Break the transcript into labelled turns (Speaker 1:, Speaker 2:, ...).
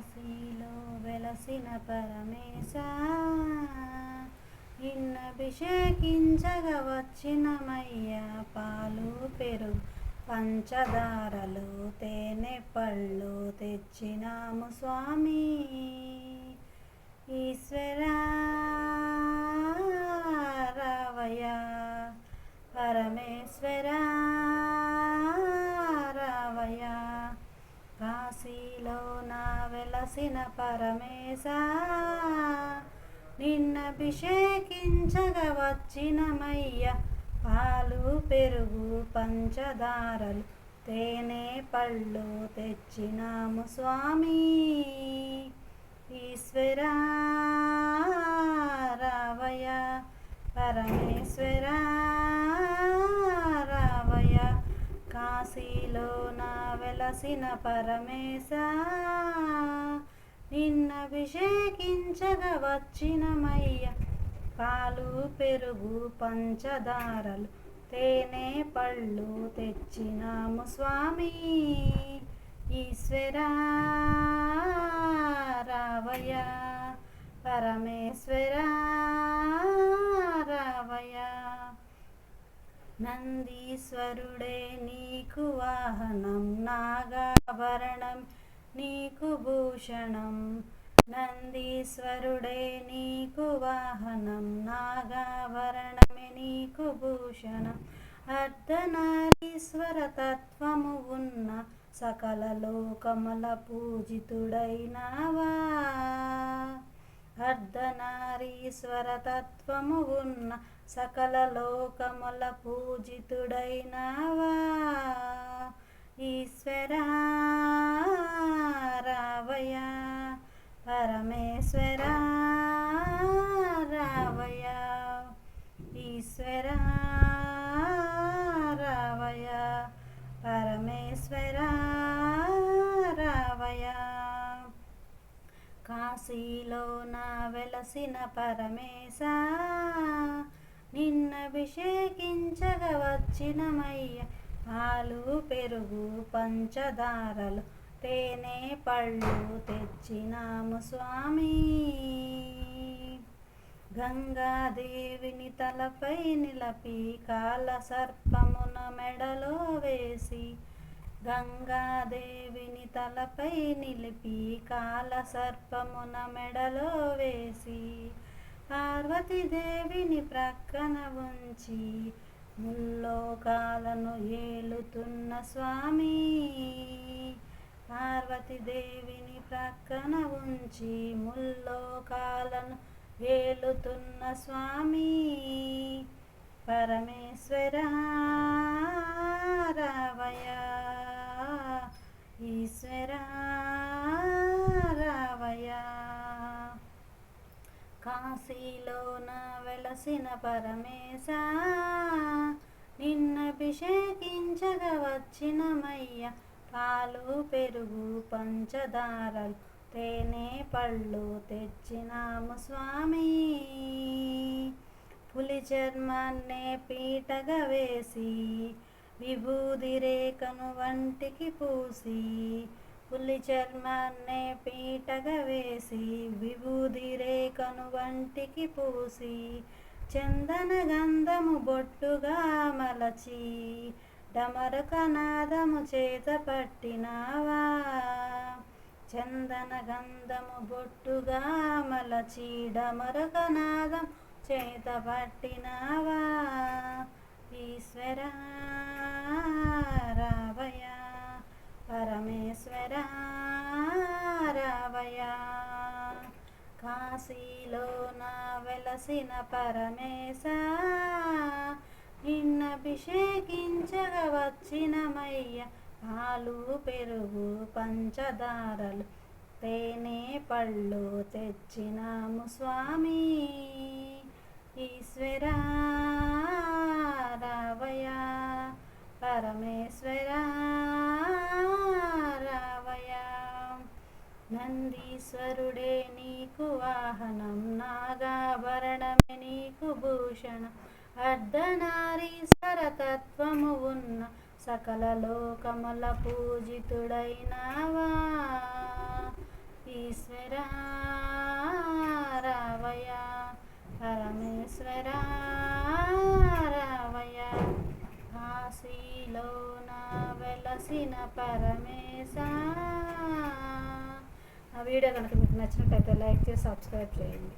Speaker 1: కాశీలో వెలసిన పరమేశ. నిన్నభిషేకించగా వచ్చినమయ్య పాలు పెరుగు పంచదారలు తేనె పళ్ళు తెచ్చినాము స్వామి. ఈశ్వరా వెలసిన పరమేశ. నిన్నభిషేకించగా వచ్చినమయ్య పాలు పెరుగు పంచదారలు తేనె పళ్ళు తెచ్చినాము స్వామి. ఈశ్వర రావయ పరమేశ్వర రావయ కాశీలో నా వెలసిన పరమేశ. పంచగా వచ్చినమయ్య. పాలు పెరుగు పంచదారలు తేనె పళ్ళు తెచ్చినాము స్వామి. ఈశ్వరా రావయ పరమేశ్వర రావయ నందీశ్వరుడే నీకు వాహనం నాగాభరణం నీకు భూషణం నందీశ్వరుడే నీకు వాహనం. నాగాభరణమే నీకు భూషణం. అర్ధనారీశ్వర తత్వము ఉన్న సకల లోకముల పూజితుడైనవా? అర్ధనారీశ్వర తత్వము ఉన్న సకల లోకముల పూజితుడైనవా? ఈశ్వరా వెలసిన పరమేశ నిన్నభిషేకించగా వచ్చినమయ్య పాలు పెరుగు పంచదారలు తేనె పళ్ళు తెచ్చినాము స్వామి. గంగాదేవిని తలపై నిలపి కాల సర్పమున మెడలో వేసి గంగాదేవిని తలపై నిలిపి కాల సర్పమున మెడలో వేసి పార్వతీదేవిని ప్రక్కన ఉంచి ముల్లోకాలను ఏలుతున్న స్వామి. పార్వతీదేవిని ప్రక్కన ఉంచి ముల్లోకాలను ఏలుతున్న స్వామి. పరమేశ్వర కాశీలోన వెలసిన పరమేశ నిన్నభిషేకించగా వచ్చినమయ్య పాలు పెరుగు పంచదారలు తేనె పళ్ళు తెచ్చినాము స్వామి. పులి చర్మాన్నే పీటగా వేసి విభూది రేఖను వంటికి పూసి పులి చర్మాన్నే పీటగా వేసి విభూది రేఖను వంటికి పూసి చందన గంధము బొట్టుగా మలచి డమరకనాదము చేత పట్టినావా? చందన గంధము బొట్టుగా మలచి డమరకనాదం చేత పట్టినావా? ఈశ్వరా కాశీలో నా వెలసిన పరమేశ నిన్నభిషేకించగా వచ్చినమయ్య పాలు పెరుగు పంచదారలు తేనె పళ్ళు తెచ్చినాము స్వామి. ఈశ్వరా రావయా పరమేశ్వరా. నందీశ్వరుడే నీకు వాహనం నాగాభరణమే నీకు భూషణం అర్ధనారీశ్వర తత్వము ఉన్న సకల లోకముల పూజితుడైనవా ఈశ్వరా రావయ పరమేశ్వర రావయ కాశీలో నా వెలసిన పరమేశా ఆ వీడియో కనుక మీకు నచ్చినట్టయితే లైక్ చేసి సబ్స్క్రైబ్ చేయండి.